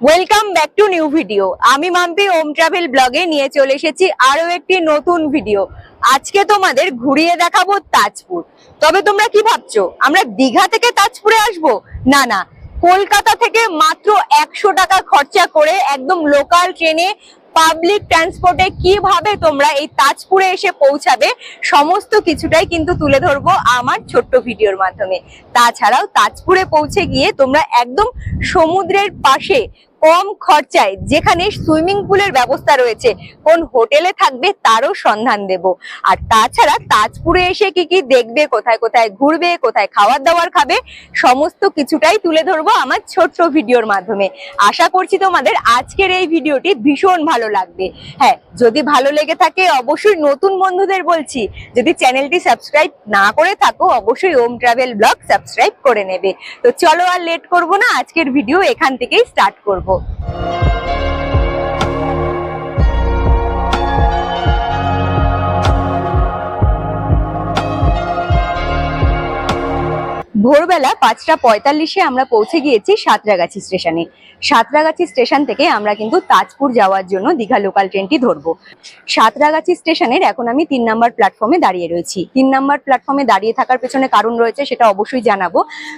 Welcome back to new video আমি মাম্পি ওম travel ব্লগে নিয়ে চলে এসেছি আরও একটি নতুন ভিডিও আজকে তোমাদের ঘুরিয়ে দেখাবো তাজপুর। তবে তোমরা কি ভাবছ, আমরা দীঘা থেকে তাজপুরে আসব? না না। কলকাতা থেকে মাত্র একশো টাকা খরচা করে একদম লোকাল ট্রেনে পাবলিক ট্রান্সপোর্টে কীভাবে তোমরা এই তাজপুরে এসে পৌঁছাবে, সমস্ত কিছুটাই কিন্তু তুলে ধরবো আমার ছোট্ট ভিডিওর মাধ্যমে। তাছাড়াও তাজপুরে পৌঁছে গিয়ে তোমরা একদম সমুদ্রের পাশে কম খরচায় যেখানে সুইমিং পুলের ব্যবস্থা রয়েছে, কোন হোটেলে থাকবে তারও সন্ধান দেব। আর তাছাড়া তাজপুরে এসে কি কি দেখবে, কোথায় কোথায় ঘুরবে, কোথায় খাবার দাওয়ার খাবে, সমস্ত কিছুটাই তুলে ধরবো আমার ছোট্ট ভিডিওর মাধ্যমে। আশা করছি তোমাদের আজকের এই ভিডিওটি ভীষণ ভালো লাগবে। হ্যাঁ যদি ভালো লেগে থাকে অবশ্যই নতুন বন্ধুদের বলছি, যদি চ্যানেলটি সাবস্ক্রাইব না করে থাকো অবশ্যই ওম ট্রাভেল ব্লগ সাবস্ক্রাইব করে নেবে। তো চলো আর লেট করব না, আজকের ভিডিও এখান থেকেই স্টার্ট করব। করব ভোরবেলা পাঁচটা পঁয়তাল্লিশে আমরা পৌঁছে গিয়েছি সাঁতরাগাছি স্টেশনে। সাঁতরাগাছি স্টেশন থেকে আমরা কিন্তু তাজপুর যাওয়ার জন্য দীঘা লোকাল ট্রেনটি ধরবো। সাঁতরাগাছি স্টেশনের এখন আমি তিন নাম্বার প্ল্যাটফর্মে দাঁড়িয়ে রয়েছি। তিন নাম্বার প্ল্যাটফর্মে দাঁড়িয়ে থাকার পেছনে কারণ রয়েছে, সেটা অবশ্যই জানাব।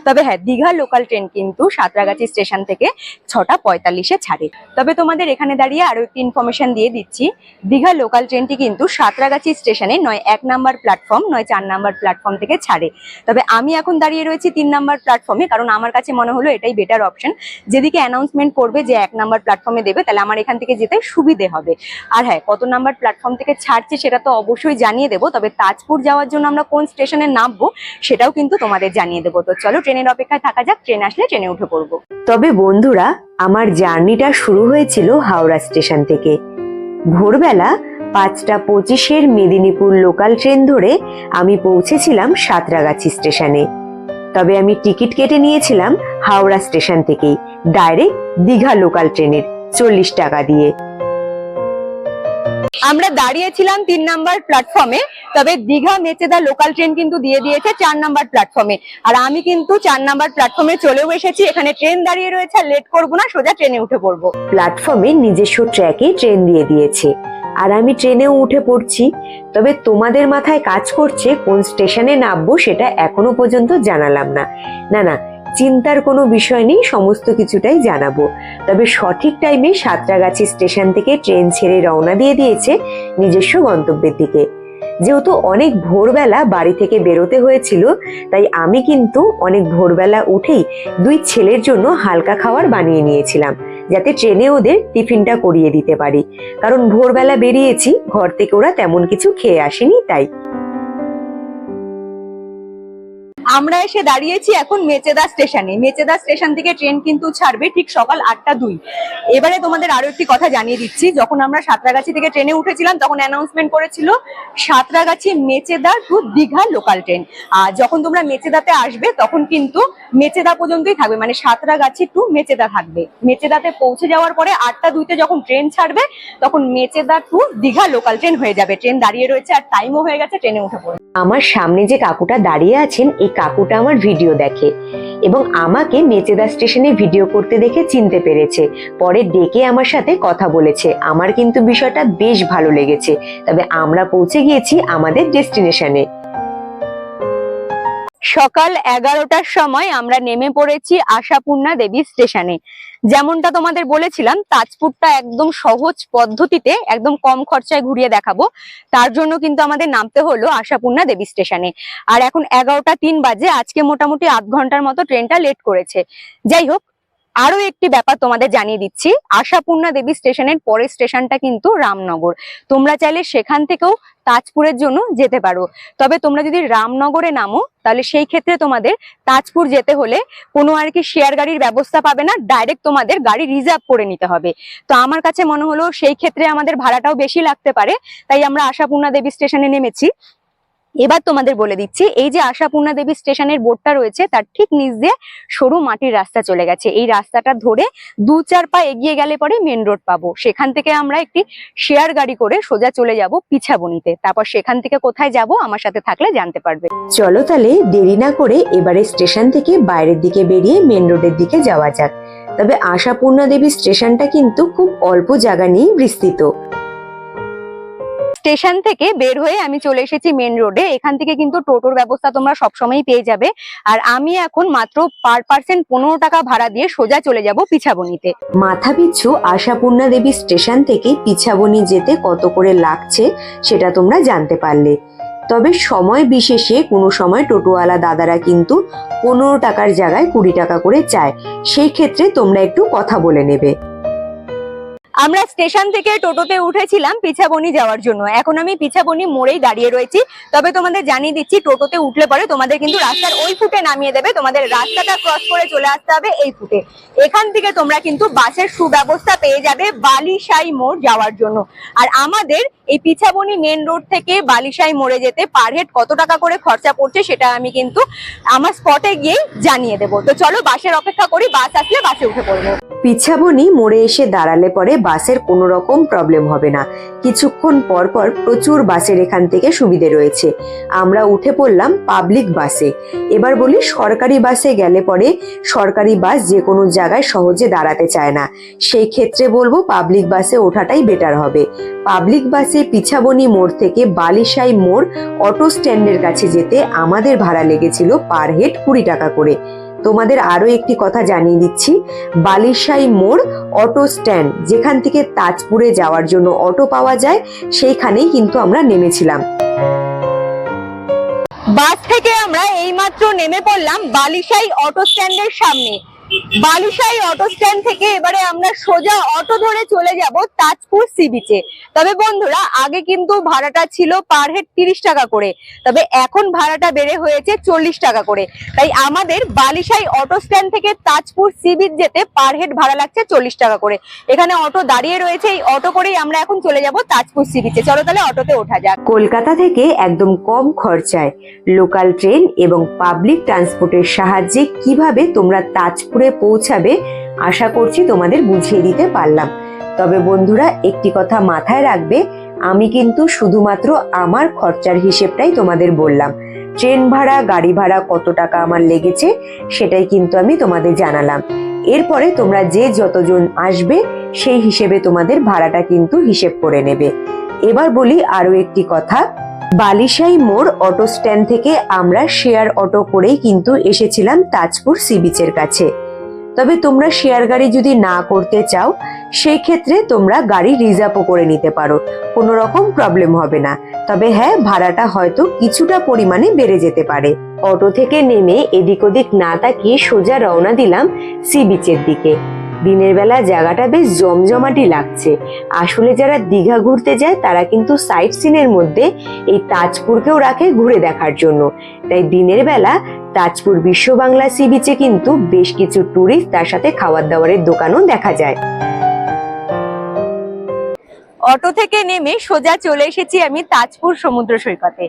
তবে হ্যাঁ দীঘা লোকাল ট্রেন কিন্তু সাঁতরাগাছি স্টেশন থেকে ছটা পঁয়তাল্লিশে ছাড়ে। তবে তোমাদের এখানে দাঁড়িয়ে আরও একটি ইনফরমেশন দিয়ে দিচ্ছি। দীঘা লোকাল ট্রেনটি কিন্তু সাঁতরাগাছি স্টেশনে নয় এক নাম্বার প্ল্যাটফর্ম, নয় চার নাম্বার প্ল্যাটফর্ম থেকে ছাড়ে। তবে আমি এখন দাঁড়িয়ে রয়েছি তিন নাম্বার প্ল্যাটফর্মে কারণ আমার কাছে মনে হলো এটাই বেটার অপশন যেদিকে অ্যানাউন্সমেন্ট করবে যে এক নাম্বার প্ল্যাটফর্মে দেবে, তাহলে আমার এখান থেকে যেতে সুবিধে হবে। আর হ্যাঁ কত নাম্বার প্ল্যাটফর্ম থেকে ছাড়ছে সেটা তো অবশ্যই জানিয়ে দেবো, তবে তাজপুর যাওয়ার জন্য আমরা কোন স্টেশনে নামবো সেটাও কিন্তু তোমাদের জানিয়ে দেবো। তো চলো ট্রেনের অপেক্ষায় থাকা যাক, ট্রেন আসলে ট্রেনে উঠে পড়ব। তবে বন্ধুরা, আমার জার্নিটা শুরু হয়েছিল হাওড়া স্টেশন থেকে। ভোরবেলা পাঁচটা পঁচিশের মেদিনীপুর লোকাল ট্রেন ধরে আমি পৌঁছেছিলাম সাঁতরাগাছি স্টেশনে তবে আমি টিকিট কেটে নিয়েছিলাম হাওড়া স্টেশন থেকেই। ডাইরেক্ট দীঘা লোকাল ট্রেনের চল্লিশ টাকা দিয়ে। আমরা দাঁড়িয়েছিলাম তিন নাম্বার প্ল্যাটফর্মে তবে দীঘা মেচেদা লোকাল ট্রেন কিন্তু দিয়ে দিয়েছে চার নাম্বার প্ল্যাটফর্মে আর আমি কিন্তু চার নাম্বার প্ল্যাটফর্মে চলেও এসেছি, এখানে ট্রেন দাঁড়িয়ে রয়েছে লেট করব না, সোজা ট্রেনে উঠে পড়ব। প্ল্যাটফর্মে নিজস্ব ট্র্যাকে ট্রেন দিয়ে দিয়েছে। আর আমি ট্রেনেও উঠে পড়ছি, তবে তোমাদের মাথায় কাজ করছে কোন স্টেশনে নামবো সেটা এখনও পর্যন্ত জানালাম না। না না চিন্তার কোনো বিষয় নেই, সমস্ত কিছুটাই জানাব। তবে সঠিক টাইমে সাঁতরাগাছি স্টেশন থেকে ট্রেন ছেড়ে রওনা দিয়ে দিয়েছে নিজস্ব গন্তব্যের দিকে। যেহেতু অনেক ভোরবেলা বাড়ি থেকে বেরোতে হয়েছিল, তাই আমি কিন্তু অনেক ভোরবেলা উঠেই দুই ছেলের জন্য হালকা খাবার বানিয়ে নিয়েছিলাম, যাতে ট্রেনে ওদের টিফিনটা করিয়ে দিতে পারি। কারণ ভোরবেলা বেরিয়েছি, ঘর থেকে ওরা তেমন কিছু খেয়ে আসেনি, তাই। আমরা এসে দাঁড়িয়েছি এখন মেচেদা স্টেশনে। মেচেদা স্টেশন থেকে ট্রেন কিন্তু ছাড়বে ঠিক সকাল আটটা দুই। এবারে তোমাদের আরও একটি কথা জানিয়ে দিচ্ছি। যখন আমরা সাঁতরাগাছি থেকে ট্রেনে উঠেছিলাম, তখন অ্যানাউন্সমেন্ট করেছিল Santragachi Mecheda to Digha local train আর যখন তোমরা মেচেদাতে আসবে, তখন কিন্তু মেচেদা পর্যন্তই থাকবে। মানে সাঁতরাগাছি টু মেচেদা থাকবে। মেচেদাতে পৌঁছে যাওয়ার পরে আটটা দুইতে যখন ট্রেন ছাড়বে, তখন Mecheda to Digha local train হয়ে যাবে। ট্রেন দাঁড়িয়ে রয়েছে আর টাইমও হয়ে গেছে, ট্রেনে উঠে পড়ে আমার সামনে যে কাকুটা দাঁড়িয়ে আছেন এই কাকুটা আমার ভিডিও দেখে এবং আমাকে মেচেদা স্টেশনে ভিডিও করতে দেখে চিনতে পেরেছে। পরে ডেকে আমার সাথে কথা বলেছে। আমার কিন্তু বিষয়টা বেশ ভালো লেগেছে। তবে আমরা পৌঁছে গিয়েছি আমাদের ডেস্টিনেশনে সকাল এগারোটার সময় আমরা নেমে পড়েছি আশাপূর্ণা দেবী স্টেশনে। যেমনটা তোমাদের বলেছিলাম, তাজপুরটা একদম সহজ পদ্ধতিতে, একদম কম খরচায় ঘুরিয়ে দেখাবো। তার জন্য কিন্তু আমাদের নামতে হলো আশাপূর্ণা দেবী স্টেশনে। আর এখন এগারোটা তিন বাজে, আজকে মোটামুটি আধ ঘণ্টার মতো ট্রেনটা লেট করেছে। যাই হোক আরও একটি ব্যাপার তোমাদের জানিয়ে দিচ্ছি। আশাপূর্ণা দেবী স্টেশনের পরের স্টেশনটা কিন্তু রামনগর। তোমরা চাইলে সেখান থেকেও তাজপুরের জন্য যেতে পারো। তবে তোমরা যদি রামনগরে নামো, তাহলে সেই ক্ষেত্রে তোমাদের তাজপুর যেতে হলে কোনো আর কি শেয়ার গাড়ির ব্যবস্থা পাবে না ডাইরেক্ট তোমাদের গাড়ি রিজার্ভ করে নিতে হবে। তো আমার কাছে মনে হলো সেই ক্ষেত্রে আমাদের ভাড়াটাও বেশি লাগতে পারে, তাই আমরা আশাপূর্ণা দেবী স্টেশনে নেমেছি। এবার তোমাদের বলে দিচ্ছি, এই যে আশাপূর্ণা দেবী স্টেশনের বোর্ডটা রয়েছে, তার ঠিক নিচ দিয়ে সরু মাটির রাস্তা চলে গেছে। এই রাস্তাটা ধরে দু চার পা এগিয়ে গেলে পরে মেন রোড পাবো। সেখান থেকে আমরা একটি শেয়ার গাড়ি করে সোজা চলে যাব পিছাবনিতে। তারপর সেখান থেকে কোথায় যাব আমার সাথে থাকলে জানতে পারবে। চলো তাহলে দেরি না করে এবারে স্টেশন থেকে বাইরের দিকে বেরিয়ে মেন রোডের দিকে যাওয়া যাক। তবে আশাপূর্ণা দেবী স্টেশনটা কিন্তু খুব অল্প জায়গা নিয়েই বিস্তৃত। স্টেশন থেকে বের হয়ে আমি চলে এসেছি মেন রোডে এখান থেকে কিন্তু টোটোর ব্যবস্থা তোমরা সবসময় পেয়ে যাবে। আর আমি এখন মাত্র পার পার্সেন্ট পনেরো টাকা ভাড়া দিয়ে সোজা চলে যাব পিছাবনিতে। মাথা পিছু আশাপূর্ণা দেবী স্টেশন থেকে পিছাবনি যেতে কত করে লাগছে সেটা তোমরা জানতে পারলে। তবে সময় বিশেষে কোনো সময় টোটোওয়ালা দাদারা কিন্তু পনেরো টাকার জায়গায় কুড়ি টাকা করে চায়। সেই ক্ষেত্রে তোমরা একটু কথা বলে নেবে। আমরা স্টেশন থেকে টোটোতে উঠেছিলাম পিছাবনি যাওয়ার জন্য। এখন আমি পিছাবনি মোড়েই দাঁড়িয়ে রয়েছি। তবে তোমাদের জানিয়ে দিচ্ছি, টোটোতে উঠলে পরে তোমাদের কিন্তু রাস্তার ওই ফুটে নামিয়ে দেবে। তোমাদের রাস্তাটা ক্রস করে চলে আসতে হবে এই ফুটে। এখান থেকে তোমরা কিন্তু বাসের সুব্যবস্থা পেয়ে যাবে বালিশাই মোড় যাওয়ার জন্য। আর আমাদের এই পিছাবনি মেন রোড থেকে বালিশাই মোড়ে যেতে পার হেড কত টাকা করে খরচা পড়ছে সেটা আমি কিন্তু আমার স্পটে গিয়েই জানিয়ে দেবো। তো চলো বাসের অপেক্ষা করি, বাস আসলে বাসে উঠে পড়ব। পিছাবনি মোড়ে এসে দাঁড়ালে পরে বাসের কোনো রকম প্রবলেম হবে না। কিছুক্ষণ পর পর প্রচুর বাসের এখান থেকে সুবিধে রয়েছে। আমরা উঠে পড়লাম পাবলিক বাসে। এবার বলি সরকারি বাসে গেলে পরে সরকারি বাস যে কোনো জায়গায় সহজে দাঁড়াতে চায় না। সেই ক্ষেত্রে বলব পাবলিক বাসে ওঠাটাই বেটার হবে। পাবলিক বাসে পিছাবনি মোড় থেকে বালিশাই মোড় অটো স্ট্যান্ডের কাছে যেতে আমাদের ভাড়া লেগেছিল পার হেড কুড়ি টাকা করে। তোমাদের আরও একটি কথা জানিয়ে দিচ্ছি। বালিশাই মোড় অটো স্ট্যান্ড, যেখান থেকে তাজপুরে যাওয়ার জন্য অটো পাওয়া যায়, সেইখানেই কিন্তু আমরা নেমেছিলাম। বাস থেকে আমরা এইমাত্র নেমে পড়লাম বালিশাই অটো স্ট্যান্ডের সামনে। বালিশাই অটো স্ট্যান্ড থেকে এবারে আমরা সোজা অটো ধরে চলে যাব তাজপুর সি বিচে তবে বন্ধুরা, আগে কিন্তু ভাড়াটা ছিল পার হেড তিরিশ টাকা করে। তবে এখন ভাড়াটা বেড়ে হয়েছে চল্লিশ টাকা করে। তাই আমাদের বালিশাই অটো স্ট্যান্ড থেকে তাজপুর সি বিচ যেতে পার হেড ভাড়া লাগছে চল্লিশ টাকা করে। এখানে অটো দাঁড়িয়ে রয়েছে, এই অটো করেই আমরা এখন চলে যাব তাজপুর সি বিচে চলো তাহলে অটোতে ওঠা যাক। কলকাতা থেকে একদম কম খরচায় লোকাল ট্রেন এবং পাবলিক ট্রান্সপোর্টের সাহায্যে কীভাবে তোমরা তাজপুরে পৌঁছাবে, আশা করছি তোমাদের বুঝিয়ে দিতে পারলাম। তবে বন্ধুরা, একটি কথা মাথায় রাখবে, আমি কিন্তু শুধুমাত্র আমার খরচার হিসেবটাই তোমাদের বললাম। ট্রেন ভাড়া, গাড়ি ভাড়া কত টাকা আমার লেগেছে, সেটাই কিন্তু আমি তোমাদের জানালাম। এরপরে তোমরা যে যতজন আসবে, সেই হিসেবে তোমাদের ভাড়াটা কিন্তু হিসেব করে নেবে। এবার বলি আরও একটি কথা, বালিশাই মোড় অটো স্ট্যান্ড থেকে আমরা শেয়ার অটো করেই কিন্তু এসেছিলাম তাজপুর সি বিচের কাছে। তবে তোমরা শেয়ার গাড়ি যদি না করতে চাও সেই ক্ষেত্রে তোমরা গাড়ি রিজার্ভও করে নিতে পারো। কোনো রকম প্রবলেম হবে না। তবে হ্যাঁ ভাড়াটা হয়তো কিছুটা পরিমাণে বেড়ে যেতে পারে। অটো থেকে নেমে এদিক ওদিক না তাকিয়ে সোজা রওনা দিলাম সি বিচের দিকে। দিনের বেলা জায়গাটা বেশ জমজমাটি লাগছে। আসলে যারা দীঘা ঘুরতে যায়, তারা কিন্তু সাইট সিনের মধ্যে এই তাজপুরকেও রাখে ঘুরে দেখার জন্য। তাই দিনের বেলা তাজপুর বিশ্ব বাংলা সি বিচে কিন্তু বেশ কিছু টুরিস্ট তার সাথে খাবার দাবারের দোকানও দেখা যায়। অটো থেকে নেমে সোজা চলে এসেছি আমি তাজপুর সমুদ্র সৈকতে।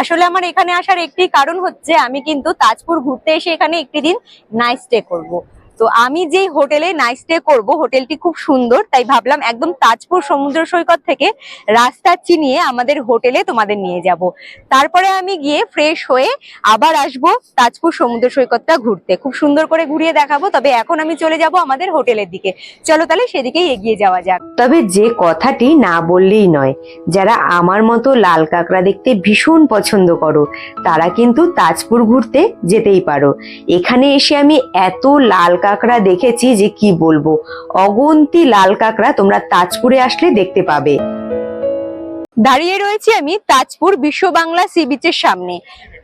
আসলে আমার এখানে আসার একটি কারণ হচ্ছে, আমি কিন্তু তাজপুর ঘুরতে এসে এখানে একটি দিন নাইট স্টে করব। তো আমি যেই হোটেলে নাইট স্টে করব, হোটেলটি খুব সুন্দর, তাই ভাবলাম একদম তাজপুর সমুদ্র সৈকত থেকে রাস্তা চিনিয়ে আমাদের হোটেলে তোমাদের নিয়ে যাব। তারপরে আমি গিয়ে ফ্রেশ হয়ে আবার আসব তাজপুর সমুদ্র সৈকতটা ঘুরতে। খুব সুন্দর করে ঘুরিয়ে দেখাবো, তবে এখন আমি চলে যাব আমাদের হোটেলের দিকে। চলো তাহলে সেদিকেই এগিয়ে যাওয়া যাক। তবে যে কথাটি না বললেই নয়, যারা আমার মতো লাল কাঁকড়া দেখতে ভীষণ পছন্দ করো, তারা কিন্তু তাজপুর ঘুরতে যেতেই পারো। এখানে এসে আমি এত লাল কাঁকড়া দেখেছি যে কি বলব। অগন্তি লাল কাঁকড়া তোমরা তাজপুরে আসলে দেখতে পাবে। দাঁড়িয়ে রয়েছি আমি তাজপুর বিশ্ব বাংলা সি বিচের সামনে।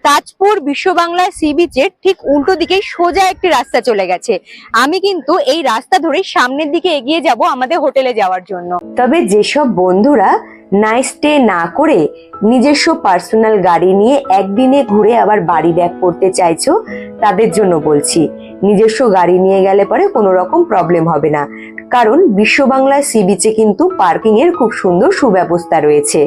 তাজপুর বিশ্ব বাংলা সি বিচের ঠিক উল্টো দিকে সোজা একটি রাস্তা চলে গেছে। আমি কিন্তু এই রাস্তা ধরে সামনের দিকে এগিয়ে যাব আমাদের হোটেলে যাওয়ার জন্য। তবে যেসব বন্ধুরা নাইট স্টে না করে নিজস্ব পার্সোনাল গাড়ি নিয়ে একদিনে ঘুরে আবার বাড়ি ব্যাক করতে চাইছো, তাদের জন্য বলছি। নিজস্ব গাড়ি নিয়ে গেলে পরে কোনো রকম প্রবলেম হবে না। কারণ বিশ্ব বাংলা সি বিচে কিন্তু পার্কিং এর খুব সুন্দর সুব্যবস্থা রয়েছে।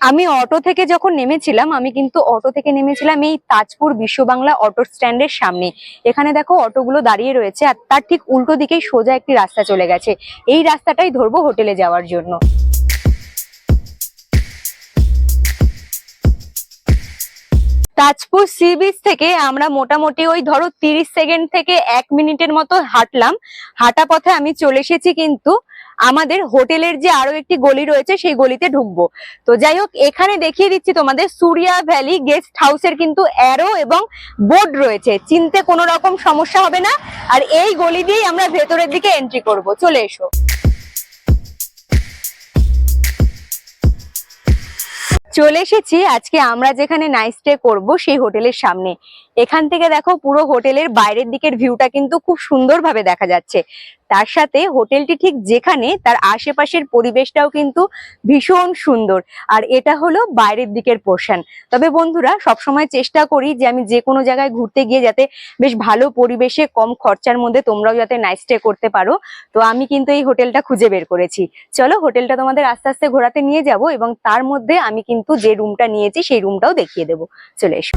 আমি অটো থেকে যখন নেমেছিলাম, আমি কিন্তু অটো থেকে নেমেছিলাম এই তাজপুর বিশ্ব বাংলা অটো স্ট্যান্ডের সামনে। এখানে দেখো অটোগুলো দাঁড়িয়ে রয়েছে আর তার ঠিক উল্টো দিকেই সোজা একটি রাস্তা চলে গেছে। এই রাস্তাটাই ধরবো হোটেলে যাওয়ার জন্য। তাজপুর সি বিচ থেকে আমরা মোটামুটি ওই ধরো তিরিশ সেকেন্ড থেকে এক মিনিটের মতো হাঁটলাম। হাঁটা পথে আমি চলে এসেছি কিন্তু আমাদের হোটেলের যে আরও একটি গলি রয়েছে, সেই গলিতে ঢুকবো। তো যাই হোক, এখানে দেখিয়ে দিচ্ছি তোমাদের সুরিয়া ভ্যালি গেস্ট হাউসের কিন্তু অ্যারো এবং বোর্ড রয়েছে। চিনতে কোনো রকম সমস্যা হবে না। আর এই গলি দিয়েই আমরা ভেতরের দিকে এন্ট্রি করব। চলে এসো। চলে এসেছি। আজকে আমরা যেখানে নাইট স্টে করব সেই হোটেলের সামনে। এখান থেকে দেখো পুরো হোটেলের বাইরের দিকের ভিউটা কিন্তু খুব সুন্দরভাবে দেখা যাচ্ছে। তার সাথে হোটেলটি ঠিক যেখানে, তার আশেপাশের পরিবেশটাও কিন্তু ভীষণ সুন্দর। আর এটা হলো বাইরের দিকের পোর্শন তবে বন্ধুরা, সবসময় চেষ্টা করি যে আমি যে কোনো জায়গায় ঘুরতে গিয়ে যাতে বেশ ভালো পরিবেশে কম খরচার মধ্যে তোমরাও যাতে নাইট স্টে করতে পারো। তো আমি কিন্তু এই হোটেলটা খুঁজে বের করেছি। চলো হোটেলটা তোমাদের আস্তে আস্তে ঘোরাতে নিয়ে যাব এবং তার মধ্যে আমি কিন্তু যে রুমটা নিয়েছি, সেই রুমটাও দেখিয়ে দেবো। চলে এসো।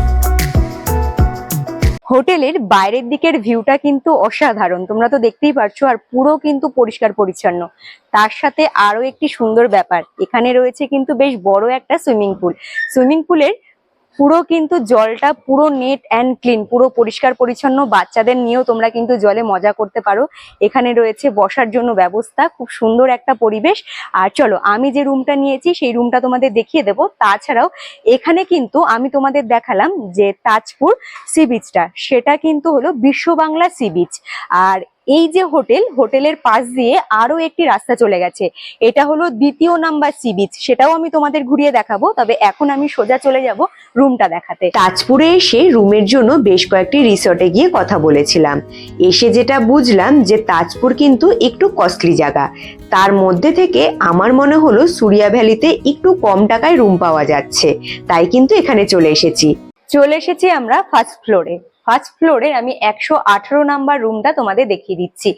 হোটেলের বাইরের দিকের ভিউটা কিন্তু অসাধারণ। তোমরা তো দেখতেই পারছ, আর পুরো কিন্তু পরিষ্কার পরিচ্ছন্ন। তার সাথে আরও একটি সুন্দর ব্যাপার, এখানে রয়েছে কিন্তু বেশ বড় একটা সুইমিং পুল। সুইমিং পুলের পুরো কিন্তু জলটা পুরো নেট অ্যান্ড ক্লিন পুরো পরিষ্কার পরিচ্ছন্ন। বাচ্চাদের নিয়েও তোমরা কিন্তু জলে মজা করতে পারো। এখানে রয়েছে বসার জন্য ব্যবস্থা, খুব সুন্দর একটা পরিবেশ। আর চলো, আমি যে রুমটা নিয়েছি, সেই রুমটা তোমাদের দেখিয়ে দেবো। তাছাড়াও, এখানে কিন্তু আমি তোমাদের দেখালাম যে তাজপুর সি বিচটা সেটা কিন্তু হলো বিশ্ব বাংলা সি বিচ আর এই যে হোটেল, হোটেলের পাশ দিয়ে আরও একটি রাস্তা চলে গেছে। এটা হলো দ্বিতীয় নাম্বার সি বিচ, সেটাও আমি তোমাদের ঘুরিয়ে দেখাবো, তবে এখন আমি সোজা চলে যাব রুমটা দেখাতে। তাজপুরে এসে রুমের জন্য বেশ কয়েকটি রিসর্টে গিয়ে কথা বলেছিলাম। এসে যেটা বুঝলাম যে তাজপুর কিন্তু একটু কস্টলি জায়গা। তার মধ্যে থেকে আমার মনে হলো সুরিয়া ভ্যালিতে একটু কম টাকায় রুম পাওয়া যাচ্ছে। তাই কিন্তু এখানে চলে এসেছি। চলে এসেছি আমরা ফার্স্ট ফ্লোরে। ফার্স্ট ফ্লোরে আমি একশো আঠারো নাম্বার রুমটা তোমাদের দেখিয়ে দিচ্ছি।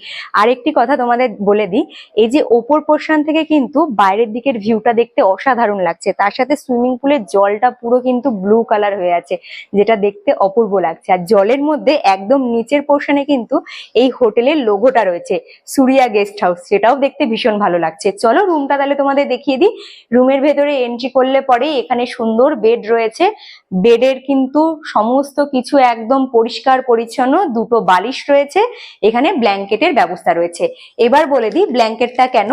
আরেকটি কথা তোমাদের বলে দিই, এই যে ওপর পোর্শন থেকে কিন্তু বাইরের দিকের ভিউটা দেখতে অসাধারণ লাগছে। তার সাথে সুইমিং পুলের জলটা পুরো কিন্তু ব্লু কালার হয়ে আছে, যেটা দেখতে অপূর্ব লাগছে। আর জলের মধ্যে একদম নিচের পোর্শনে কিন্তু এই হোটেলের লোগোটা রয়েছে, সুরিয়া গেস্ট হাউস সেটাও দেখতে ভীষণ ভালো লাগছে। চলো রুমটা তাহলে তোমাদের দেখিয়ে দিই। রুমের ভেতরে এন্ট্রি করলে পরে এখানে সুন্দর বেড রয়েছে। বেডের কিন্তু সমস্ত কিছু একদম পরিষ্কার পরিচ্ছন্ন দুটো বালিশ রয়েছে, এখানে ব্ল্যাঙ্কেটের ব্যবস্থা রয়েছে। এবার বলে দিই, ব্ল্যাঙ্কেটটা কেন?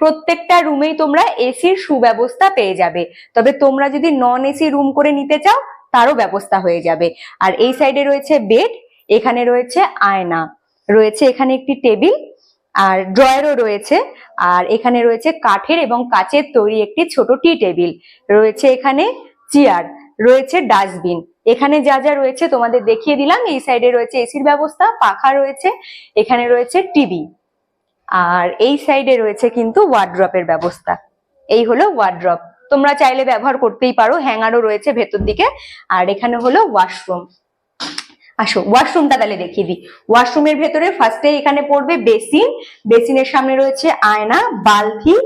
প্রত্যেকটা রুমেই তোমরা এসির সুব্যবস্থা পেয়ে যাবে। তবে তোমরা যদি নন এসি রুম করে নিতে চাও, তারও ব্যবস্থা হয়ে যাবে। আর এই সাইডে রয়েছে বেড এখানে রয়েছে আয়না, রয়েছে এখানে একটি টেবিল, আর ড্রয়ারও রয়েছে। আর এখানে রয়েছে কাঠের এবং কাচের তৈরি একটি ছোট টি টেবিল রয়েছে এখানে চেয়ার রয়েছে ডাস্টবিন এখানে যা যা রয়েছে তোমাদের দেখিয়ে দিলাম। এই সাইডে রয়েছে এসির ব্যবস্থা, পাখা রয়েছে, এখানে রয়েছে টিভি আর এই সাইডে রয়েছে কিন্তু ওয়ার্ড্রপের ব্যবস্থা। এই হলো ওয়ার্ড্রপ তোমরা চাইলে ব্যবহার করতেই পারো, হ্যাঙ্গারও রয়েছে ভেতর দিকে। আর এখানে হলো ওয়াশরুম আসো ওয়াশরুমটা তাহলে দেখিয়ে দিই। ওয়াশরুমের ভেতরে ফার্স্টে এখানে পড়বে বেসিন বেসিনের সামনে রয়েছে আয়না, বালতি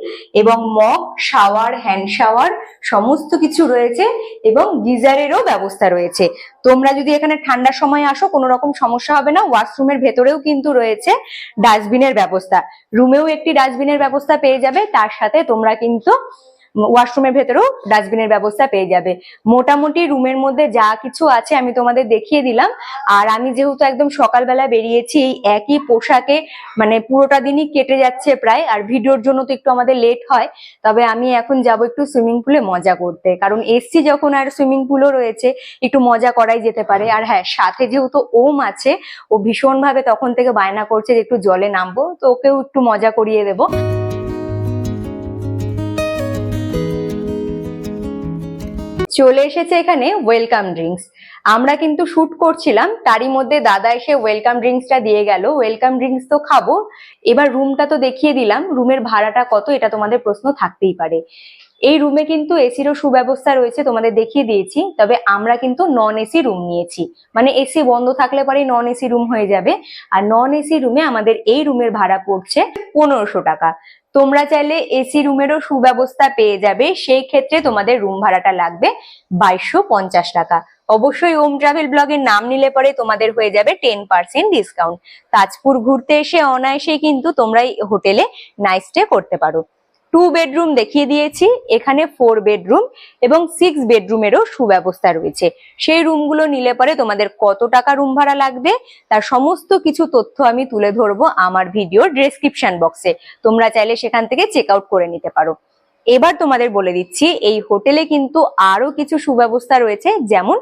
এবং মগ শাওয়ার হ্যান্ড শাওয়ার সমস্ত কিছু রয়েছে এবং গিজারেরও ব্যবস্থা রয়েছে। তোমরা যদি এখানে ঠান্ডার সময় আসো, কোনো রকম সমস্যা হবে না ওয়াশরুমের ভেতরেও কিন্তু রয়েছে ডাস্টবিনের ব্যবস্থা। রুমেও একটি ডাস্টবিনের ব্যবস্থা পেয়ে যাবে, তার সাথে তোমরা কিন্তু ওয়াশরুমের ভেতরেও ডাস্টবিনের ব্যবস্থা পেয়ে যাবে। মোটামুটি রুমের মধ্যে যা কিছু আছে আমি তোমাদের দেখিয়ে দিলাম। আর আমি যেহেতু একদম সকালবেলা বেরিয়েছি এই একই পোশাকে মানে পুরোটা দিনই কেটে যাচ্ছে প্রায়, আর ভিডিওর জন্য তো একটু আমাদের লেট হয়, তবে আমি এখন যাব একটু সুইমিং পুলে মজা করতে। কারণ এসছি যখন আর সুইমিং পুলও রয়েছে, একটু মজা করাই যেতে পারে। আর হ্যাঁ সাথে যেহেতু ওম আছে, ও ভীষণভাবে তখন থেকে বায়না করছে যে একটু জলে নামবো, তো ওকেও একটু মজা করিয়ে দেবো। চলে এসেছে এখানে ওয়েলকাম ড্রিঙ্কস আমরা কিন্তু শুট করছিলাম, তারই মধ্যে দাদা এসে ওয়েলকাম ড্রিঙ্কসটা দিয়ে গেল। ওয়েলকাম ড্রিঙ্কস তো খাব। এবার রুমটা তো দেখিয়ে দিলাম রুমের ভাড়াটা কত এটা তোমাদের প্রশ্ন থাকতেই পারে। এই রুমে কিন্তু এসিরও সুব্যবস্থা রয়েছে, তোমাদের দেখিয়ে দিয়েছি, তবে আমরা কিন্তু নন এসি রুম নিয়েছি। মানে এসি বন্ধ থাকলে পরে নন এসি রুম হয়ে যাবে। আর নন এসি রুমে আমাদের এই রুমের ভাড়া পড়ছে পনেরোশো টাকা। তোমরা চাইলে এসি রুমেরও সুব্যবস্থা পেয়ে যাবে। সেই ক্ষেত্রে তোমাদের রুম ভাড়াটা লাগবে বাইশশো পঞ্চাশ টাকা। অবশ্যই ওম ট্রাভেল ব্লগের নাম নিলে পরে তোমাদের হয়ে যাবে টেন পার্সেন্ট ডিসকাউন্ট। তাজপুর ঘুরতে এসে অনায়াসে কিন্তু তোমরা এই হোটেলে নাইট স্টে করতে পারো। টু বেডরুম দেখিয়ে দিয়েছি, এখানে ফোর বেডরুম এবং সিক্স বেডরুমেরও সুব্যবস্থা রয়েছে। সেই রুমগুলো নিলে পরে তোমাদের কত টাকা রুম ভাড়া লাগবে, তার সমস্ত কিছু তথ্য আমি তুলে ধরবো আমার ভিডিওর ডেসক্রিপশন বক্সে তোমরা চাইলে সেখান থেকে চেক আউট করে নিতে পারো। এবার তোমাদের বলে দিচ্ছি, এই হোটেলে কিন্তু আরও কিছু সুব্যবস্থা রয়েছে, যেমন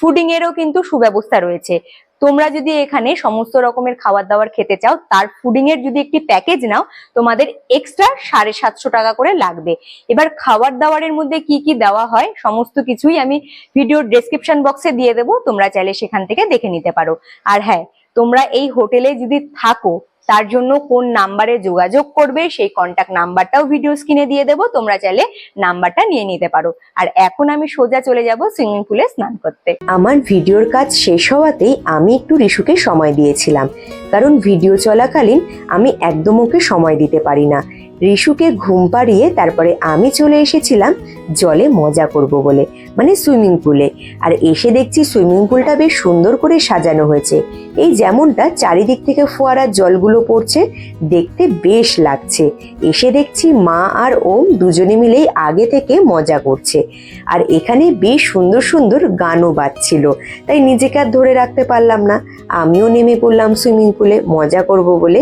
ফুডিং এরও কিন্তু সুব্যবস্থা রয়েছে। তোমরা যদি এখানে সমস্ত রকমের খাবার দাবার খেতে চাও, তার ফুডিং এর যদি একটি প্যাকেজ নাও, তোমাদের এক্সট্রা সাড়ে সাতশো টাকা করে লাগবে। এবার খাবার দাবারের মধ্যে কি কি দেওয়া হয়, সমস্ত কিছুই আমি ভিডিওর ডেসক্রিপশন বক্সে দিয়ে দেবো, তোমরা চাইলে সেখান থেকে দেখে নিতে পারো। আর হ্যাঁ তোমরা এই হোটেলে যদি থাকো তার জন্য কোন নাম্বারে যোগাযোগ করবে সেই কন্ট্যাক্ট নাম্বারটাও ভিডিও স্ক্রিনে দিয়ে দেবো, তোমরা চাইলে নাম্বারটা নিয়ে নিতে পারো। আর এখন আমি সোজা চলে যাব সুইমিং পুলে স্নান করতে। আমার ভিডিওর কাজ শেষ হওয়াতেই আমি একটু রিশুকে সময় দিয়েছিলাম, কারণ ভিডিও চলাকালীন আমি একদম ওকে সময় দিতে পারি না। রিশুকে ঘুম পাড়িয়ে তারপরে আমি চলে এসেছিলাম জলে মজা করব বলে মানে সুইমিং পুলে। আর এসে দেখছি সুইমিং পুলটা বেশ সুন্দর করে সাজানো হয়েছে। এই যেমনটা চারিদিক থেকে ফোয়ারার জলগুলো পড়ছে, দেখতে বেশ লাগছে। এসে দেখছি মা আর ওম দুজনে মিলেই আগে থেকে মজা করছে। আর এখানে বেশ সুন্দর সুন্দর গানও বাজছিল, তাই নিজেকে আর ধরে রাখতে পারলাম না। আমিও নেমে পড়লাম সুইমিং পুলে, মজা করব বলে।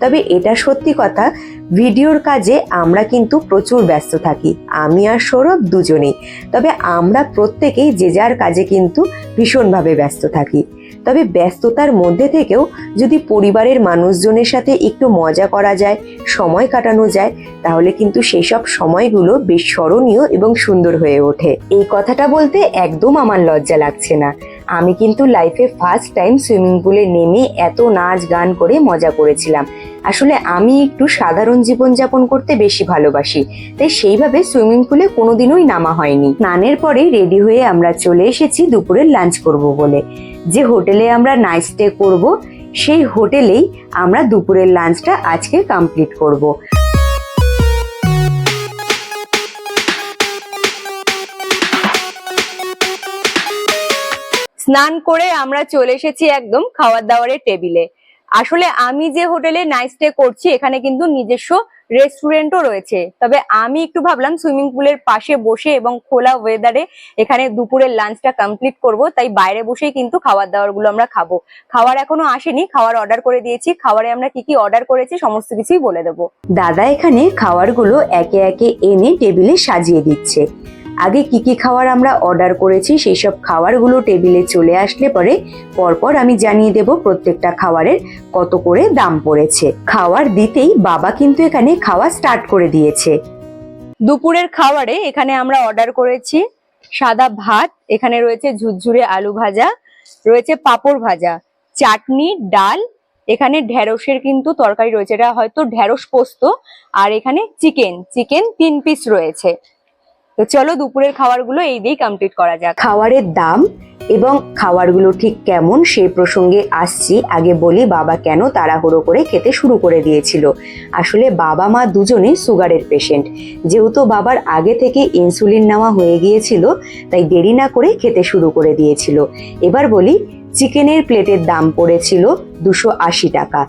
তবে এটা সত্যি কথা ভিডিওর কাজে আমরা কিন্তু প্রচুর ব্যস্ত থাকি। আমি আর সৌরভ দুজনেই। তবে আমরা প্রত্যেকেই যে যার কাজে কিন্তু ভীষণভাবে ব্যস্ত থাকি। তবে ব্যস্ততার মধ্যে থেকেও যদি পরিবারের মানুষজনের সাথে একটু মজা করা যায়, সময় কাটানো যায়, তাহলে কিন্তু সেই সব সময়গুলো বেশ স্মরণীয় এবং সুন্দর হয়ে ওঠে। এই কথাটা বলতে একদম আমার লজ্জা লাগছে না। আমি কিন্তু লাইফে ফার্স্ট টাইম সুইমিং পুলে নেমে এত নাচ গান করে মজা করেছিলাম। আসলে আমি একটু সাধারণ জীবনযাপন করতে বেশি ভালোবাসি, তাই সেইভাবে সুইমিং পুলে কোনোদিনই নামা হয়নি। স্নানের পরে রেডি হয়ে আমরা চলে এসেছি দুপুরের লাঞ্চ করব বলে। যে হোটেলে আমরা নাইট স্টে করব, সেই হোটেলেই আমরা দুপুরের লাঞ্চটা আজকে কমপ্লিট করব। স্নান করে আমরা চলে এসেছি একদম খাবার দাবারের টেবিলে। আসলে আমি যে হোটেলে নাইট স্টে করছি, এখানে কিন্তু নিজস্ব রেস্টুরেন্টও রয়েছে। তবে আমি একটু ভাবলাম সুইমিং পুলের পাশে বসে এবং খোলা ওয়েদারে এখানে দুপুরের লাঞ্চটা কমপ্লিট করব, তাই বাইরে বসেই কিন্তু খাবার দাবারগুলো আমরা খাব। খাবার এখনও আসেনি খাবার অর্ডার করে দিয়েছি। খাবারে আমরা কি কি অর্ডার করেছি সমস্ত কিছুই বলে দেবো। দাদা এখানে খাবারগুলো একে একে এনে টেবিলে সাজিয়ে দিচ্ছে। আগে কি কি খাবার আমরা অর্ডার করেছি সেই সব খাবারগুলো টেবিলে চলে আসলে পরে পরপর আমি জানিয়ে দেব প্রত্যেকটা খাবারের কত করে দাম পড়েছে। খাবার দিতেই বাবা কিন্তু এখানে খাওয়া স্টার্ট করে দিয়েছে। দুপুরের খাবারে এখানে আমরা অর্ডার করেছি সাদা ভাত, এখানে রয়েছে ঝুরঝুরে আলু ভাজা, রয়েছে পাঁপড় ভাজা, চাটনি, ডাল, এখানে ঢেঁড়সের কিন্তু তরকারি রয়েছে, এটা হয়তো ঢেঁড়স পোস্ত, আর এখানে চিকেন চিকেন তিন পিস রয়েছে। তো চলো দুপুরের খাবারগুলো এই দিয়েই কমপ্লিট করা যাক। খাবারের দাম এবং খাবারগুলো ঠিক কেমন সেই প্রসঙ্গে আসছি। আগে বলি বাবা কেন তাড়াহুড়ো করে খেতে শুরু করে দিয়েছিল। আসলে বাবা মা দুজনেই সুগারের পেশেন্ট যেহেতু বাবার আগে থেকে ইনসুলিন নেওয়া হয়ে গিয়েছিল, তাই দেরি না করে খেতে শুরু করে দিয়েছিল। এবার বলি চিকেনের প্লেটের দাম পড়েছিল দুশো আশি টাকা।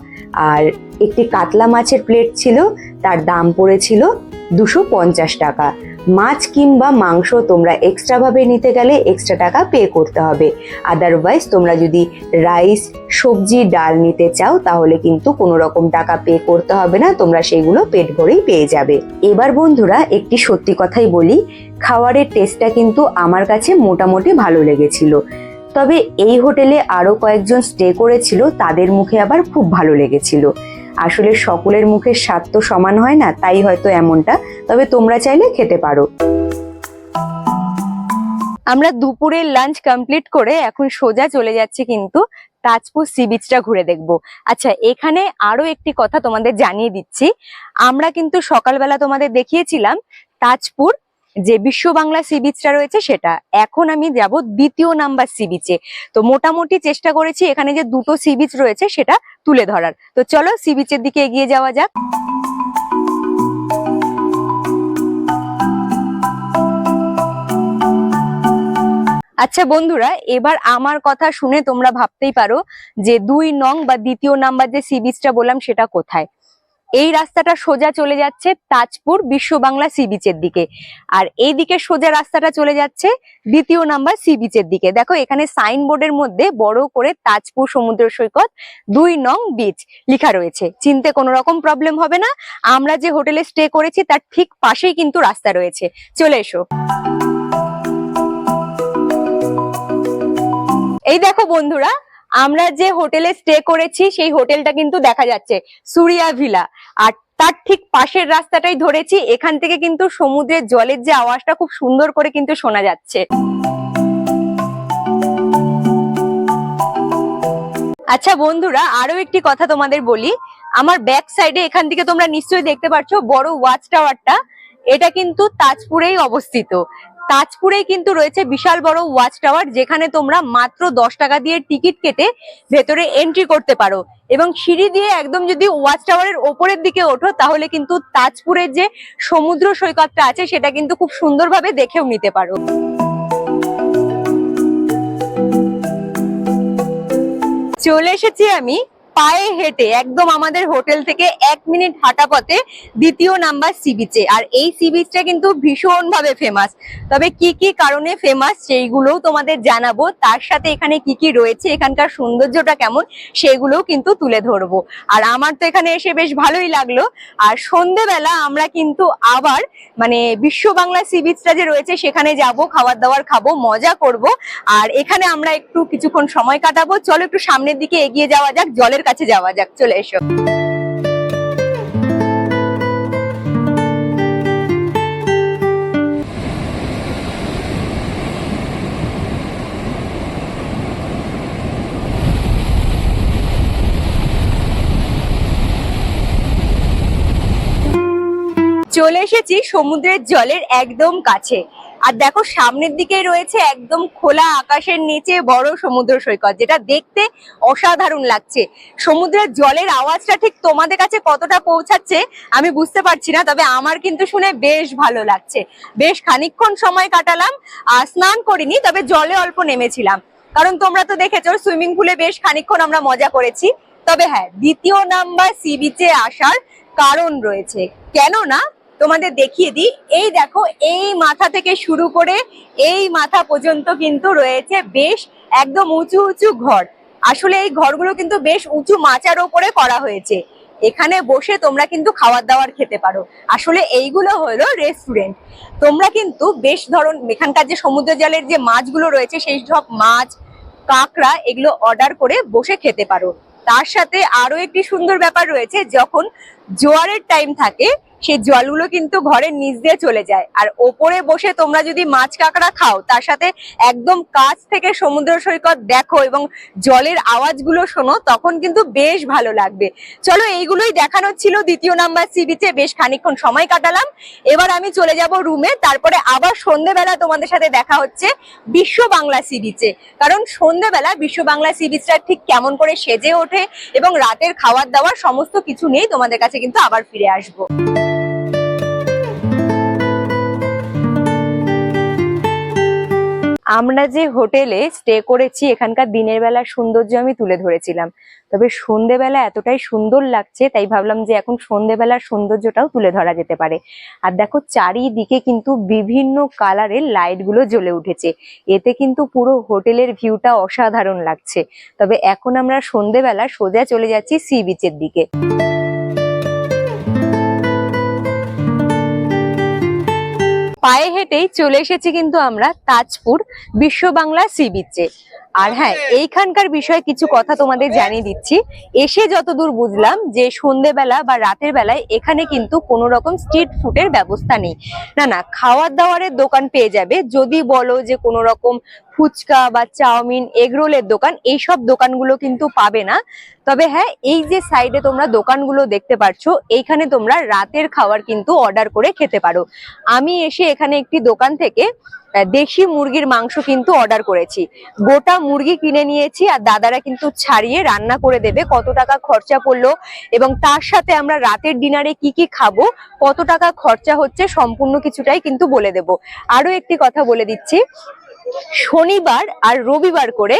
আর একটি কাতলা মাছের প্লেট ছিল, তার দাম পড়েছিল দুশো পঞ্চাশ টাকা। মাছ কিংবা মাংস তোমরা এক্সট্রা ভাবে নিতে গেলে এক্সট্রা টাকা পে করতে হবে। আদারওয়াইজ তোমরা যদি রাইস সবজি, ডাল নিতে চাও, তাহলে কিন্তু কোনো রকম টাকা পে করতে হবে না, তোমরা সেগুলো পেট ভরেই পেয়ে যাবে। এবার বন্ধুরা, একটি সত্যি কথাই বলি, খাবারের টেস্টটা কিন্তু আমার কাছে মোটামুটি ভালো লেগেছিল। তবে এই হোটেলে আরও কয়েকজন স্টে করেছিল, তাদের মুখে আবার খুব ভালো লেগেছিল। আসলে সকলের মুখের স্বাদ তো সমান হয় না, তাই হয়তো এমনটা। তবে তোমরা চাইলে খেতে পারো। আমরা দুপুরের লাঞ্চ কমপ্লিট করে এখন সোজা চলে যাচ্ছি কিন্তু তাজপুর সি বিচটা ঘুরে দেখব। আচ্ছা এখানে আরও একটি কথা তোমাদের জানিয়ে দিচ্ছি। আমরা কিন্তু সকালবেলা তোমাদের দেখিয়েছিলাম তাজপুর যে বিশ্ব বাংলা সি বিচটা রয়েছে সেটা। এখন আমি যাব দ্বিতীয় নাম্বার সি বিচে তো মোটামুটি চেষ্টা করেছি এখানে যে দুটো সি বিচ রয়েছে সেটা তুলে ধরার। তো চলো সি বিচের দিকে এগিয়ে যাওয়া যাক। আচ্ছা বন্ধুরা, এবার আমার কথা শুনে তোমরা ভাবতেই পারো যে দুই নং বা দ্বিতীয় নাম্বার যে সি বিচটা বললাম সেটা কোথায়? এই রাস্তাটা সোজা চলে যাচ্ছে তাজপুর বিশ্ব বাংলা সি বিচের দিকে। আর এই দিকে সোজা রাস্তাটা চলে যাচ্ছে দ্বিতীয় নাম্বার সি বিচের দিকে। দেখো, এখানে সাইনবোর্ডের মধ্যে বড় করে তাজপুর সমুদ্র সৈকত দুই নং বিচ লেখা রয়েছে। চিনতে কোনো রকম প্রবলেম হবে না। আমরা যে হোটেলে স্টে করেছি, তার ঠিক পাশেই কিন্তু রাস্তা রয়েছে। চলে এসো। এই দেখো বন্ধুরা আমরা যে হোটেলে স্টে করেছি, সেই হোটেলটা কিন্তু দেখা যাচ্ছে, সুরিয়া ভিলা। আর তার ঠিক পাশের রাস্তাটাই ধরেছি, এখান থেকে কিন্তু সমুদ্রের জলের যে আওয়াজটা খুব সুন্দর করে কিন্তু শোনা যাচ্ছে। আচ্ছা বন্ধুরা আরও একটি কথা তোমাদের বলি। আমার ব্যাক সাইডে এখান থেকে তোমরা নিশ্চয়ই দেখতে পাচ্ছ বড় ওয়াচ টাওয়ারটা এটা কিন্তু তাজপুরেই অবস্থিত। তাজপুরেই কিন্তু রয়েছে বিশাল বড় ওয়াচ টাওয়ার, যেখানে তোমরা মাত্র দশ টাকা দিয়ে টিকিট কেটে ভেতরে এন্ট্রি করতে পারো। এবং সিঁড়ি দিয়ে একদম যদি ওয়াচ টাওয়ারের ওপরের দিকে ওঠো, তাহলে কিন্তু তাজপুরের যে সমুদ্র সৈকতটা আছে, সেটা কিন্তু খুব সুন্দরভাবে দেখেও নিতে পারো। চলে এসেছি আমি পায়ে হেঁটে একদম আমাদের হোটেল থেকে এক মিনিট হাঁটা পথে দ্বিতীয় নাম্বার সি বিচে আর এই সি বিচটা কিন্তু ভীষণ ভাবে ফেমাস তবে কি কি কারণে ফেমাস সেইগুলোও তোমাদের জানাব। তার সাথে এখানে কি কি রয়েছে, এখানকার সৌন্দর্যটা কেমন সেগুলোও কিন্তু তুলে ধরবো। আর আমার তো এখানে এসে বেশ ভালোই লাগল। আর সন্ধেবেলা আমরা কিন্তু আবার মানে বিশ্ব বাংলা সি বিচটা যে রয়েছে সেখানে যাব, খাবার দাবার খাব, মজা করব। আর এখানে আমরা একটু কিছুক্ষণ সময় কাটাবো। চলো একটু সামনের দিকে এগিয়ে যাওয়া যাক, জলের কাছে যাওয়া যাক চলে এসো। চলে এসেছি সমুদ্রের জলের একদম কাছে। আর দেখো সামনের দিকেই রয়েছে একদম খোলা আকাশের নিচে বড় সমুদ্র সৈকত, যেটা দেখতে অসাধারণ লাগছে। সমুদ্রের জলের আওয়াজটা ঠিক তোমাদের কাছে কতটা পৌঁছাচ্ছে আমি বুঝতে পারছি না, তবে আমার কিন্তু শুনে বেশ ভালো লাগছে। বেশ খানিকক্ষণ সময় কাটালাম, আর স্নান করিনি, তবে জলে অল্প নেমেছিলাম। কারণ তোমরা তো দেখেছ, সুইমিং পুলে বেশ খানিকক্ষণ আমরা মজা করেছি। তবে হ্যাঁ দ্বিতীয় নাম্বার সি বিচে আসার কারণ রয়েছে। কেননা তোমাদের দেখিয়ে দিই। এই দেখো, এই মাথা থেকে শুরু করে এই মাথা পর্যন্ত কিন্তু রয়েছে বেশ একদম উঁচু উঁচু ঘর। আসলে এই ঘরগুলো কিন্তু বেশ উঁচু মাচার ওপরে করা হয়েছে। এখানে বসে তোমরা কিন্তু খাবার দাবার খেতে পারো। আসলে এইগুলো হলো রেস্টুরেন্ট তোমরা কিন্তু বেশ ধরন, এখানকার যে সমুদ্র জলের যে মাছগুলো রয়েছে, সেই সব মাছ, কাঁকড়া এগুলো অর্ডার করে বসে খেতে পারো। তার সাথে আরও একটি সুন্দর ব্যাপার রয়েছে, যখন জোয়ারের টাইম থাকে সেই জলগুলো কিন্তু ঘরের নিচ দিয়ে চলে যায়। আর ওপরে বসে তোমরা যদি মাছ কাঁকড়া খাও, তার সাথে একদম কাছ থেকে সমুদ্র সৈকত দেখো এবং জলের আওয়াজগুলো শোনো, তখন কিন্তু বেশ ভালো লাগবে। চলো এইগুলোই দেখানোর ছিল দ্বিতীয় নাম্বার সি বিচে বেশ খানিকক্ষণ সময় কাটালাম। এবার আমি চলে যাব রুমে তারপরে আবার সন্ধেবেলা তোমাদের সাথে দেখা হচ্ছে বিশ্ব বাংলা সি বিচে কারণ সন্ধেবেলা বিশ্ব বাংলা সি বিচটা ঠিক কেমন করে সেজে ওঠে এবং রাতের খাবার দাওয়ার সমস্ত কিছু নিয়েই তোমাদের কাছে কিন্তু আবার ফিরে আসব। আমরা যে হোটেলে স্টে করেছি, এখানকার দিনের বেলার সৌন্দর্য আমি তুলে ধরেছিলাম। তবে সন্ধেবেলা এতটাই সুন্দর লাগছে, তাই ভাবলাম যে এখন সন্ধেবেলার সৌন্দর্যটাও তুলে ধরা যেতে পারে। আর দেখো, চারিদিকে কিন্তু বিভিন্ন কালারের লাইটগুলো জ্বলে উঠেছে। এতে কিন্তু পুরো হোটেলের ভিউটা অসাধারণ লাগছে। তবে এখন আমরা সন্ধেবেলা সোজা চলে যাচ্ছি সি বিচের দিকে। পায়ে হেঁটেই চলে এসেছি কিন্তু আমরা তাজপুর বিশ্ব বাংলা সি বিচে আর হ্যাঁ এইখানকার বিষয়ে কিছু কথা তোমাদের জানিয়ে দিচ্ছি। এসে যতদূর বুঝলাম যে সন্ধেবেলা বা রাতের বেলায় এখানে কিন্তু কোনো রকম স্ট্রিট ফুডের ব্যবস্থা নেই। না না খাওয়ার দাওয়ারের দোকান পেয়ে যাবে। যদি বলো যে কোনো রকম ফুচকা বা চাউমিন, এগরোলের দোকান, এইসব দোকানগুলো কিন্তু পাবে না। তবে হ্যাঁ এই যে সাইডে তোমরা দোকানগুলো দেখতে পাচ্ছ এইখানে তোমরা রাতের খাবার কিন্তু অর্ডার করে খেতে পারো। আমি এসে এখানে একটি দোকান থেকে দেশি মুরগির মাংস কিন্তু অর্ডার করেছি। গোটা মুরগি কিনে নিয়েছি আর দাদারা কিন্তু ছাড়িয়ে রান্না করে দেবে, কত টাকা খরচা পড়ল এবং তার সাথে আমরা রাতের ডিনারে কি কি খাব, কত টাকা খরচা হচ্ছে, সম্পূর্ণ কিছুটাই কিন্তু বলে দেব। আরও একটি কথা বলে দিচ্ছি শনিবার আর রবিবার করে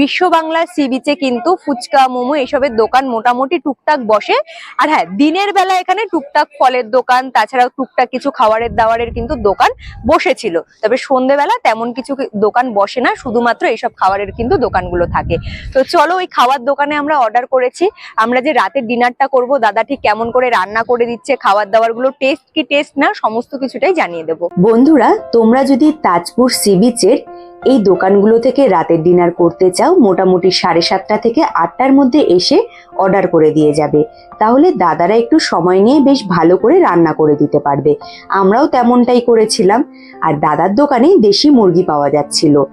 বিশ্ব বাংলা সি বিচে কিন্তু ফুচকা, মোমো এসবের দোকান মোটামুটি টুকটাক বসে। আর হ্যাঁ দিনের বেলা এখানে টুকটাক ফলের দোকান, তাছাড়াও টুকটাক কিছু খাবারের দাবারের কিন্তু দোকান বসেছিল। তবে সন্ধেবেলা তেমন কিছু দোকান বসে না, শুধুমাত্র এইসব খাবারের কিন্তু দোকানগুলো থাকে। তো চলো ওই খাওয়ার দোকানে আমরা অর্ডার করেছি। আমরা যে রাতের ডিনারটা করব, দাদা ঠিক কেমন করে রান্না করে দিচ্ছে খাবার দাবারগুলো টেস্ট কি টেস্ট না, সমস্ত কিছুটাই জানিয়ে দেবো। বন্ধুরা, তোমরা যদি তাজপুর সি বিচের এই দোকানগুলো থেকে রাতের ডিনার করতে চাও, মোটামুটি সাড়ে সাতটা থেকে আটটার মধ্যে এসে অর্ডার করে দিয়ে যাবে। তাহলে দাদারা একটু সময় নিয়ে বেশ ভালো করে রান্না করে দিতে পারবে। আমরাও তেমনটাই করেছিলাম। আর দাদার দোকানে দেশি মুরগি পাওয়া যাচ্ছিল।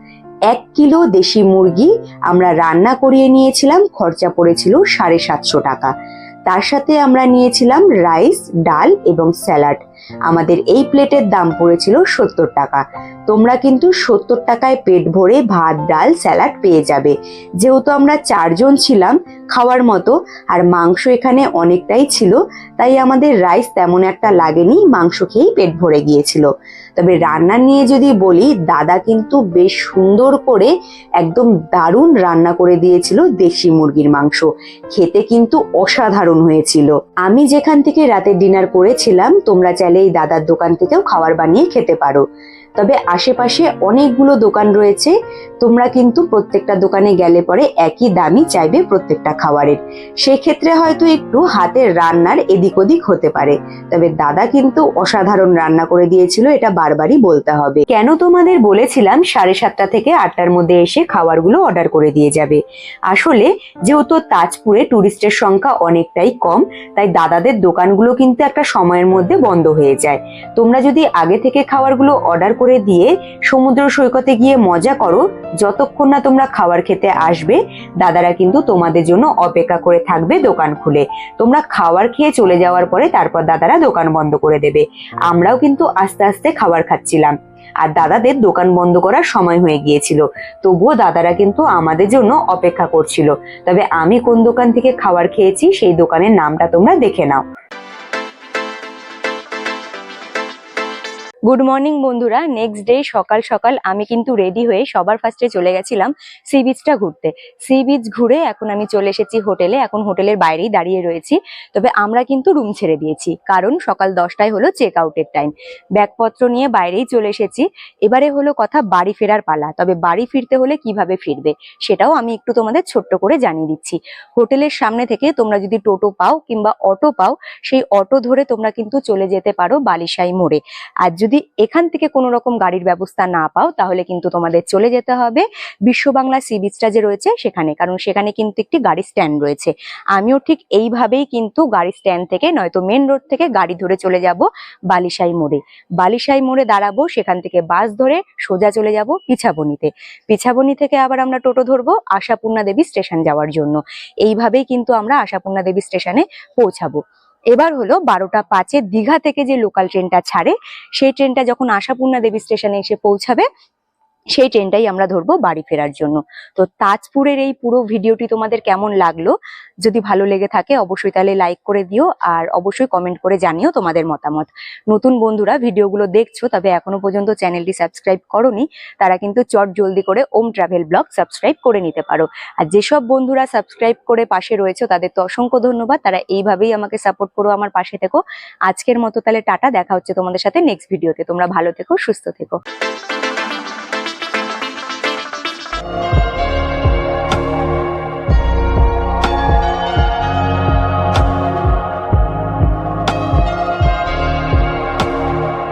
এক কিলো দেশি মুরগি আমরা রান্না করিয়ে নিয়েছিলাম, খরচা পড়েছিল সাড়ে সাতশো টাকা। তার সাথে আমরা নিয়েছিলাম রাইস, ডাল এবং স্যালাড। আমাদের এই প্লেটের দাম পড়েছিল সত্তর টাকা। তোমরা কিন্তু সত্তর টাকায় পেট ভরে ভাত, ডাল, স্যালাড পেয়ে যাবে। যেহেতু আমরা চারজন ছিলাম খাওয়ার মতো, আর মাংস এখানে অনেকটাই ছিল, তাই আমাদের রাইস তেমন একটা লাগেনি, মাংস খেয়েই পেট ভরে গিয়েছিল। তবে রান্না নিয়ে যদি বলি, দাদা কিন্তু বেশ সুন্দর করে একদম দারুণ রান্না করে দিয়েছিল দেশি মুরগির মাংস। খেতে কিন্তু অসাধারণ হয়েছিল। আমি যেখান থেকে রাতে ডিনার করেছিলাম, তোমরা চাইলে এই দাদার দোকান থেকেও খাবার বানিয়ে খেতে পারো। তবে আশেপাশে অনেকগুলো দোকান রয়েছে। তোমরা কিন্তু প্রত্যেকটা দোকানে গেলে পরে একই দামই চাইবে প্রত্যেকটা খাবারের। সেক্ষেত্রে হয়তো একটু হাতের রান্নার এদিক ওদিক হতে পারে। তবে দাদা কিন্তু অসাধারণ রান্না করে দিয়েছিল, এটা বারবারই বলতে হবে। কেন তোমাদের বলেছিলাম সাড়ে সাতটা থেকে আটটার মধ্যে এসে খাবারগুলো অর্ডার করে দিয়ে যাবে? আসলে যেহেতু তাজপুরে টুরিস্টের সংখ্যা অনেকটাই কম, তাই দাদাদের দোকানগুলো কিন্তু একটা সময়ের মধ্যে বন্ধ হয়ে যায়। তোমরা যদি আগে থেকে খাবারগুলো অর্ডার করে দিয়ে সমুদ্র সৈকতে গিয়ে মজা করো। যতক্ষণ না তোমরা খাবার খেতে আসবে, দাদারা কিন্তু তোমাদের জন্য অপেক্ষা করে থাকবে দোকান খুলে। তোমরা খাবার খেয়ে চলে যাওয়ার পরে তারপর দাদারা দোকান বন্ধ করে দেবে। আমরাও কিন্তু আস্তে আস্তে খাবার খাচ্ছিলাম। আর দাদাদের দোকান বন্ধ করার সময় হয়ে গিয়েছিল। তবুও দাদারা কিন্তু আমাদের জন্য অপেক্ষা করছিল। তবে আমি কোন দোকান থেকে খাবার খেয়েছি, সেই দোকানের নামটা তোমরা দেখে নাও। গুড মর্নিং বন্ধুরা। নেক্সট ডে সকাল সকাল আমি কিন্তু রেডি হয়ে সবার ফার্স্টে চলে গেছিলাম সি বিচটা ঘুরতে। সি বিচ ঘুরে এখন আমি চলে এসেছি হোটেলে। এখন হোটেলের বাইরেই দাঁড়িয়ে রয়েছি। তবে আমরা কিন্তু রুম ছেড়ে দিয়েছি। কারণ সকাল দশটায় হলো চেক আউটের টাইম ব্যাগপত্র নিয়ে বাইরেই চলে এসেছি। এবারে হলো কথা বাড়ি ফেরার পালা। তবে বাড়ি ফিরতে হলে কীভাবে ফিরবে, সেটাও আমি একটু তোমাদের ছোট্ট করে জানিয়ে দিচ্ছি। হোটেলের সামনে থেকে তোমরা যদি টোটো পাও কিংবা অটো পাও, সেই অটো ধরে তোমরা কিন্তু চলে যেতে পারো বালিশাই মোড়ে। আর যদি এখান থেকে কোনো রকম গাড়ির ব্যবস্থা না পাও, তাহলে কিন্তু তোমাদের চলে যেতে হবে বিশ্ব বাংলা সি বিচটা যে রয়েছে সেখানে। কারণ সেখানে কিন্তু একটি গাড়ি স্ট্যান্ড রয়েছে। আমিও ঠিক এইভাবেই কিন্তু গাড়ি স্ট্যান্ড থেকে, নয়তো মেন রোড থেকে গাড়ি ধরে চলে যাব বালিশাই মোড়ে। বালিশাই মোড়ে দাঁড়াবো, সেখান থেকে বাস ধরে সোজা চলে যাব পিছাবনিতে। পিছাবনি থেকে আবার আমরা টোটো ধরবো আশাপূর্ণা দেবী স্টেশন যাওয়ার জন্য। এইভাবেই কিন্তু আমরা আশাপূর্ণা দেবী স্টেশনে পৌঁছাবো। এবার হলো বারোটা পাঁচে দীঘা থেকে যে লোকাল ট্রেনটা ছাড়ে, সেই ট্রেনটা যখন আশাপূর্ণা দেবী স্টেশনে এসে পৌঁছাবে সেই ট্রেনটাই আমরা ধরবো বাড়ি ফেরার জন্য। তো তাজপুরের এই পুরো ভিডিওটি তোমাদের কেমন লাগল? যদি ভালো লেগে থাকে অবশ্যই তাহলে লাইক করে দিও আর অবশ্যই কমেন্ট করে জানিও তোমাদের মতামত। নতুন বন্ধুরা ভিডিওগুলো দেখছ তবে এখনও পর্যন্ত চ্যানেলটি সাবস্ক্রাইব করনি, তারা কিন্তু চট জলদি করে ওম ট্রাভেল ব্লগ সাবস্ক্রাইব করে নিতে পারো। আর যেসব বন্ধুরা সাবস্ক্রাইব করে পাশে রয়েছে তাদের তো অসংখ্য ধন্যবাদ, তারা এইভাবেই আমাকে সাপোর্ট করো আমার পাশে থেকো। আজকের মতো তাহলে টাটা, দেখা হচ্ছে তোমাদের সাথে নেক্সট ভিডিওতে তোমরা ভালো থেকো, সুস্থ থেকো। Bye.